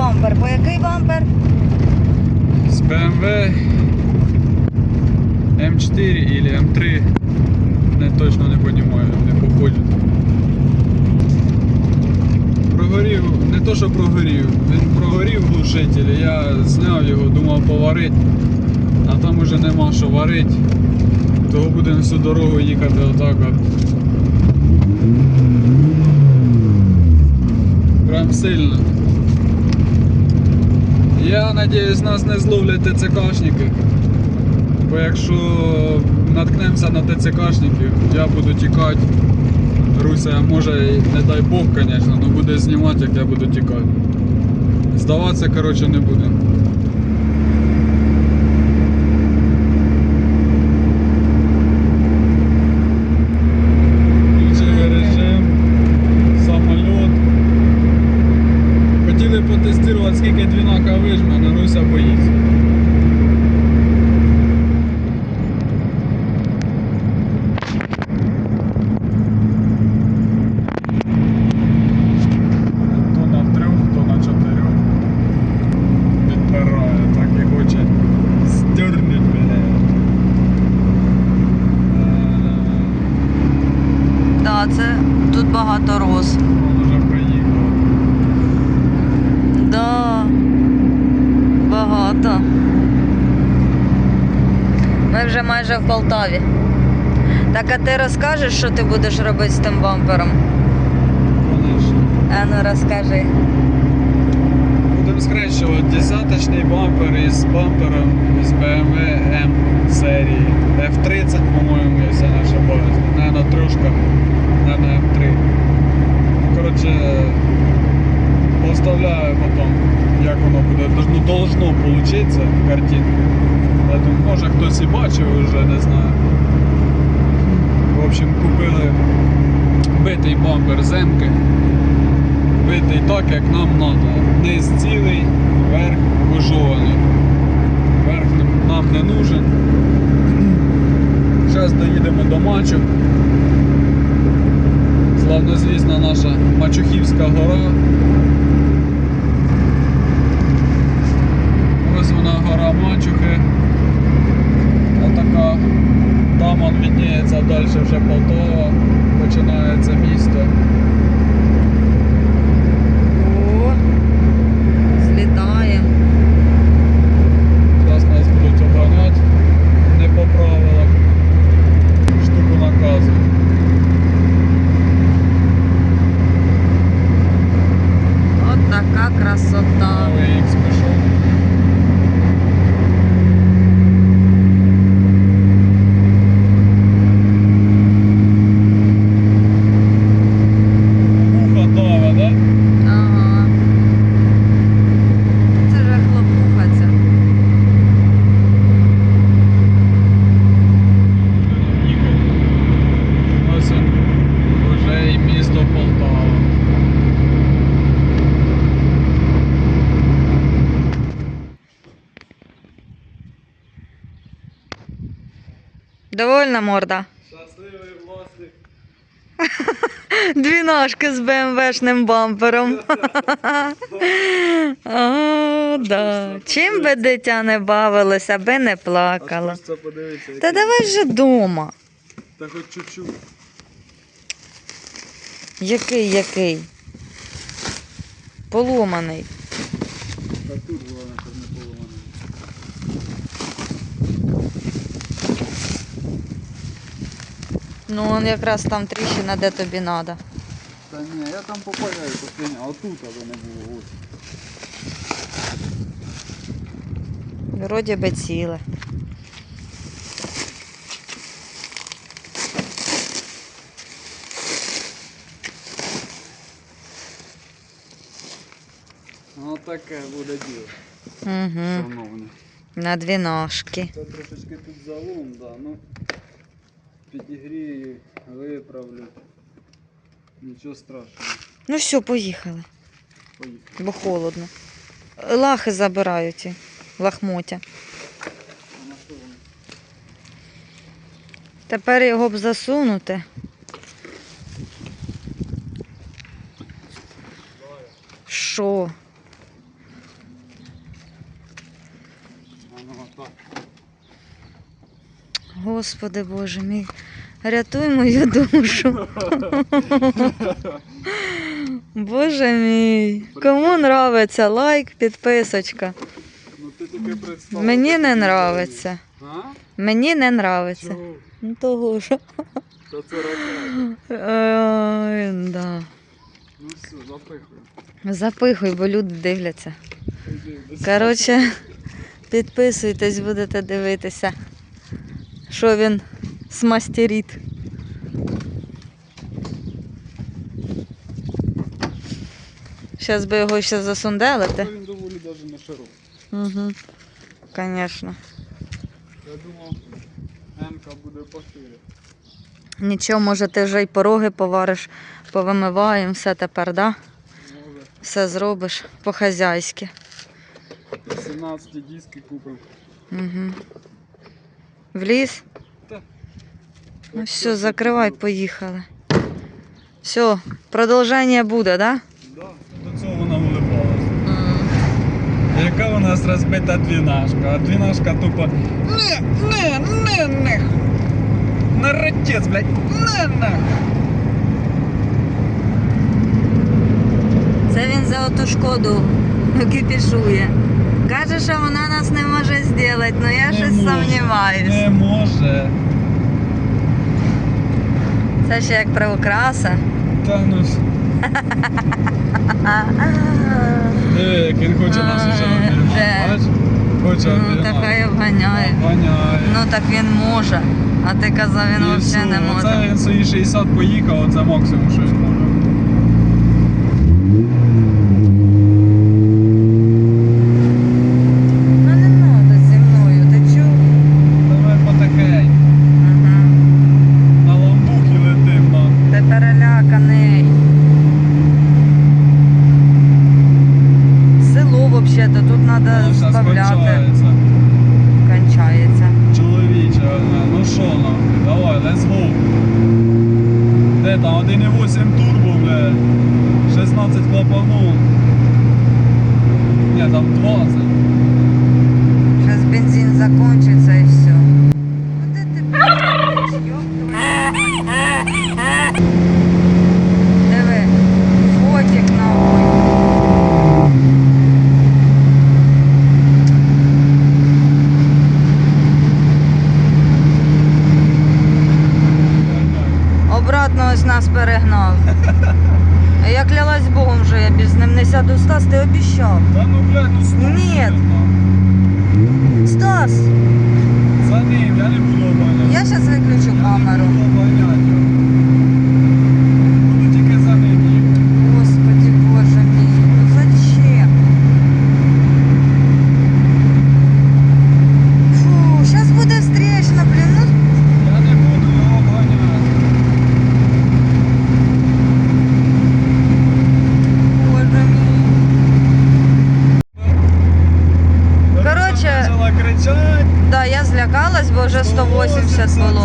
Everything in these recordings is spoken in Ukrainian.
бампер. По який бампер? З BMW М4 или М3. Не точно не розумію, не походжу. Прогорів, не то що прогорів, він прогорів глушитель, я зняв його, думав поварити, а там уже нема що варити. Того будемо всю дорогу їхати отак от. Прям сильно. Я надіюсь, нас не зловлять ТЦКшники. Бо якщо наткнемося на ТЦКшників, я буду тікати. Руся може, не дай Бог, звісно, але буде знімати, як я буду тікати. Здаватися, коротше, не будемо. Вижме, але Руся боїться. То на трьох, то на чотирьох. Підпирає, так і хоче стернуть мене. Е, це тут багато роз. Він вже приїхав. Да. Багато. Ми вже майже в Полтаві. Так а ти розкажеш, що ти будеш робити з тим бампером? Конечно. А ну розкажи. Будемо скрещувати десяточний бампер із бампером із BMW M серії F30, по-моєму, якщо я не ошибаюсь. Наверно, трошка, наверно, M3. Ну, коротше, поставляю потім, як воно буде. Ну, должно получиться картинка. Я думаю, може хтось і бачив вже, не знаю. В общем, купили битий бампер земки битий так, як нам треба. Низ цілий, верх вижований. Верх нам- не нужен. Зараз доїдемо до Мачу. Славнозвісна наша Мачухівська гора. Ось вона гора Мачухи. Отака. Там он відніється далі вже Полтава. Починається місто. О, злітаємо. Зараз нас будуть обганяти не по правилах. Штуку наказу. От така красота. Новий ікс пішов. Вуха дава, да? Ага. Це же хлопуха ця. Ось він, вже і місто Полтава. Довольна морда. Щасливий власник. Дві ножки з БМВшним бампером. О, да. Чим би дитя не бавилося, аби не плакало. Та давай же дома. Та хоч чуть-чуть. Який, який? Поломаний. Та тут головне, Ну, он якраз там тріщина, де тобі треба. Та ні, я там попадаю постійно, а тут аби не було. Ось. Вроді би ціле. Ну таке буде діло. Угу. Шановне. На дві ножки. Це трошечки тут залом, да, ну підігрію, виправлю. Нічого страшного. Ну все, поїхали, Поїхали. бо холодно. Лахи забирають лахмотя. Тепер його б засунути. Що? Господи Боже мій, рятуй мою душу. Боже мій. Кому нравиться лайк, підписочка. Мені не нравиться. Мені не нравиться. Ну того ж. Да. Ну все, запихуй. Запихуй, бо люди дивляться. Коротше, підписуйтесь, будете дивитися, що він смастерить. Зараз би його ще засунделити. Він доволі навіть не широкий. Угу. Звісно. Я думав, Енка буде пошире. Нічого, може, ти вже й пороги повариш, повимиваємо все тепер, да? Може, Все зробиш по-хазяйськи. 17 диски купив. Угу. В ліс? Так. Ну все, закривай, поїхали. Все, продовження буде, да? Да. До цього вона вилипалася. Яка у нас розбита двінашка, а двінашка тупо не, не, не, не. Народець, блядь, не, не. Це він за оту шкоду кипішує. Каже, що вона нас не може зробити, але я Не щось може, сумніваюсь. Не може. Це ще як приукраса. Та ну. Диви, як він хоче нас уже? Бач? Хоче Ну, обігнати. та хай обганяє. Обганяє. Ну так він може. А ти казав, він взагалі не може. він свої 60 поїхав, оце максимум, що він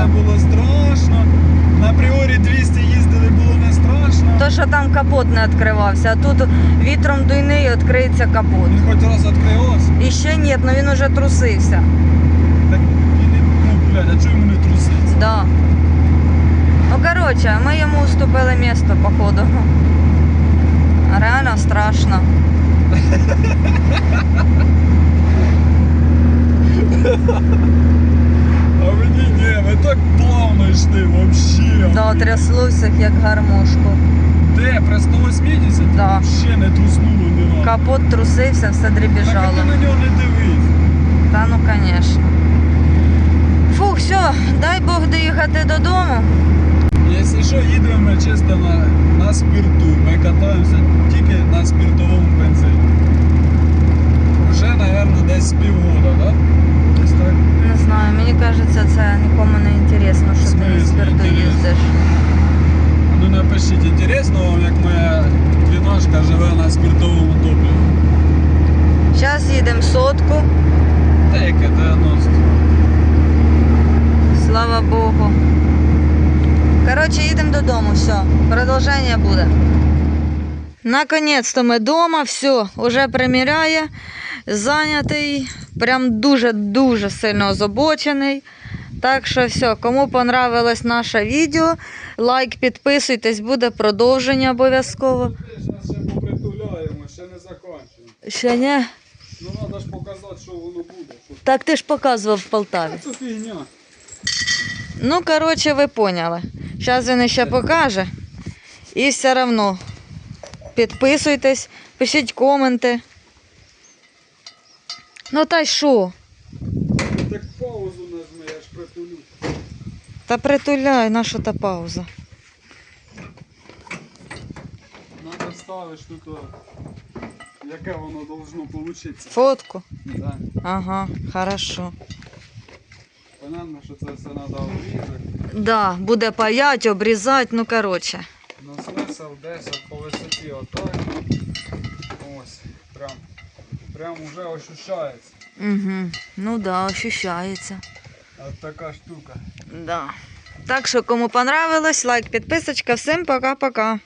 180 було. страшно. На пріорі 200 їздили, було не страшно. То, що там капот не відкривався, а тут вітром дуйни і відкриється капот. Він хоч раз відкривався. І ще ні, ну він уже трусився. Так і не, ну, блядь, а чого йому не труситься? Да. Ну, коротше, ми йому уступили місто, походу. Реально страшно. Ми так плавно йшли, вообще. Да, трясло всіх як гармошку. Де, при 180? Да. Ще не труснуло ні разу. Капот трусився, все Так а дребіжало. ти на нього не дивись. Та ну, звісно. Фух, все, дай Бог доїхати додому. Якщо що, їдемо ми чисто на, на спирту. Ми катаємося тільки на спиртовому мабуть, десь півгода, так? Да? Десь так. Не знаю, мені кажеться, це нікому не інтересно, що ти на спирту їздиш. Ну напишіть, інтересно вам, як моя двінашка живе на спиртовому топливі. Зараз їдемо сотку, Та яке 90. слава Богу. Коротше, їдемо додому, все. Продовження буде. Наконець-то ми вдома, все, уже приміряє, зайнятий, прям дуже-дуже сильно озабочений. Так що все, кому понравилось наше відео, лайк, підписуйтесь, буде продовження обов'язково. Ще попритуляємо, ще не закінчуємо. Ще не? Ну треба ж показати, що воно буде. Що... Так ти ж показував в Полтаві. Це фігня. Ну, коротше, ви поняли. Зараз він ще покаже. І все одно підписуйтесь, пишіть коменти. Ну та й що? Так паузу нажми, я ж притулю. Та притуляй, наша та пауза. Надо ставиш тут, яке воно должно получитися. Фотку. Да. Ага, хорошо. Понятно, що це все треба обрізати. Да, буде паять, обрізати, ну коротше. Ну смисл десь от по висоті отак. Ось. Прям. Прям уже ощущається. Угу. Ну да, ощущається. От така штука. Да. Так що, кому понравилось, лайк, підписочка. Всім пока-пока.